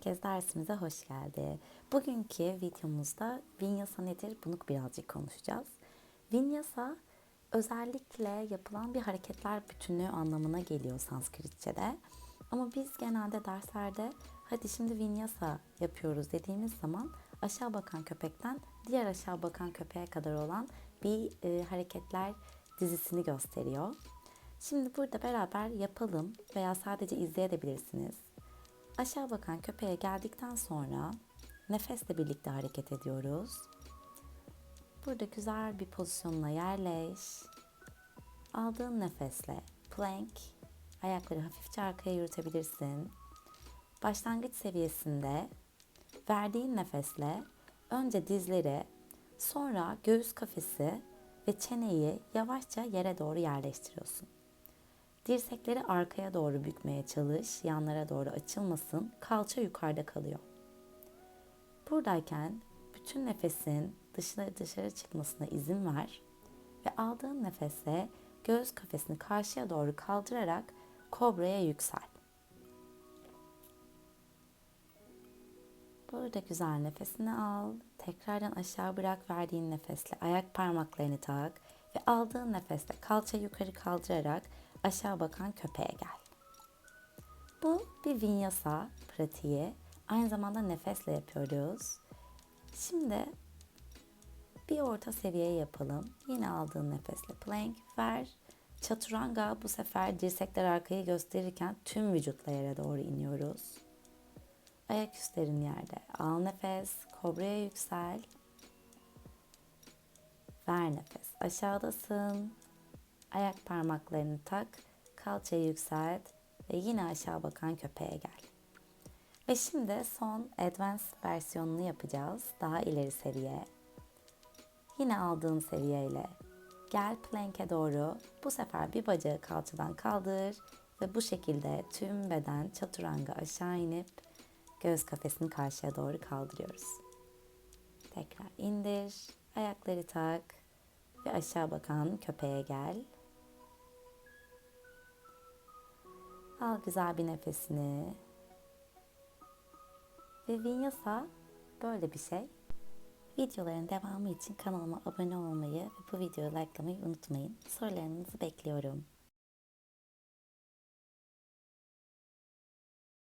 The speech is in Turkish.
Herkes dersimize hoş geldi. Bugünkü videomuzda vinyasa nedir bunu birazcık konuşacağız. Vinyasa özellikle yapılan bir hareketler bütünlüğü anlamına geliyor Sanskritçe'de. Ama biz genelde derslerde hadi şimdi vinyasa yapıyoruz dediğimiz zaman aşağı bakan köpekten diğer aşağı bakan köpeğe kadar olan bir e, hareketler dizisini gösteriyor. Şimdi burada beraber yapalım veya sadece izleyebilirsiniz. Aşağı bakan köpeğe geldikten sonra nefesle birlikte hareket ediyoruz. Burada güzel bir pozisyonla yerleş. Aldığın nefesle plank, ayakları hafifçe arkaya yürütebilirsin. Başlangıç seviyesinde verdiğin nefesle önce dizleri, sonra göğüs kafesi ve çeneyi yavaşça yere doğru yerleştiriyorsun. Dirsekleri arkaya doğru bükmeye çalış, yanlara doğru açılmasın, kalça yukarıda kalıyor. Buradayken bütün nefesin dışarı dışarı çıkmasına izin ver ve aldığın nefese göğüs kafesini karşıya doğru kaldırarak kobraya yüksel. Burada güzel nefesini al. Tekrardan aşağı bırak verdiğin nefesle ayak parmaklarını tak ve aldığın nefesle kalça yukarı kaldırarak aşağı bakan köpeğe gel. Bu bir vinyasa pratiği. Aynı zamanda nefesle yapıyoruz. Şimdi bir orta seviye yapalım. Yine aldığın nefesle plank ver. Chaturanga bu sefer dirsekler arkayı gösterirken tüm vücutla yere doğru iniyoruz. Ayak üstlerin yerde. Al nefes, kobraya yüksel. Ver nefes. Aşağıdasın. Ayak parmaklarını tak, kalçayı yükselt ve yine aşağı bakan köpeğe gel. Ve şimdi son advanced versiyonunu yapacağız. Daha ileri seviye. Yine aldığın seviyeyle gel plank'e doğru. Bu sefer bir bacağı kalçadan kaldır ve bu şekilde tüm beden çaturanga aşağı inip göğüs kafesini karşıya doğru kaldırıyoruz. Tekrar indir, ayakları tak ve aşağı bakan köpeğe gel. Al güzel bir nefesini. Ve Vinyasa böyle bir şey. Videoların devamı için kanalıma abone olmayı ve bu videoyu likelamayı unutmayın. Sorularınızı bekliyorum.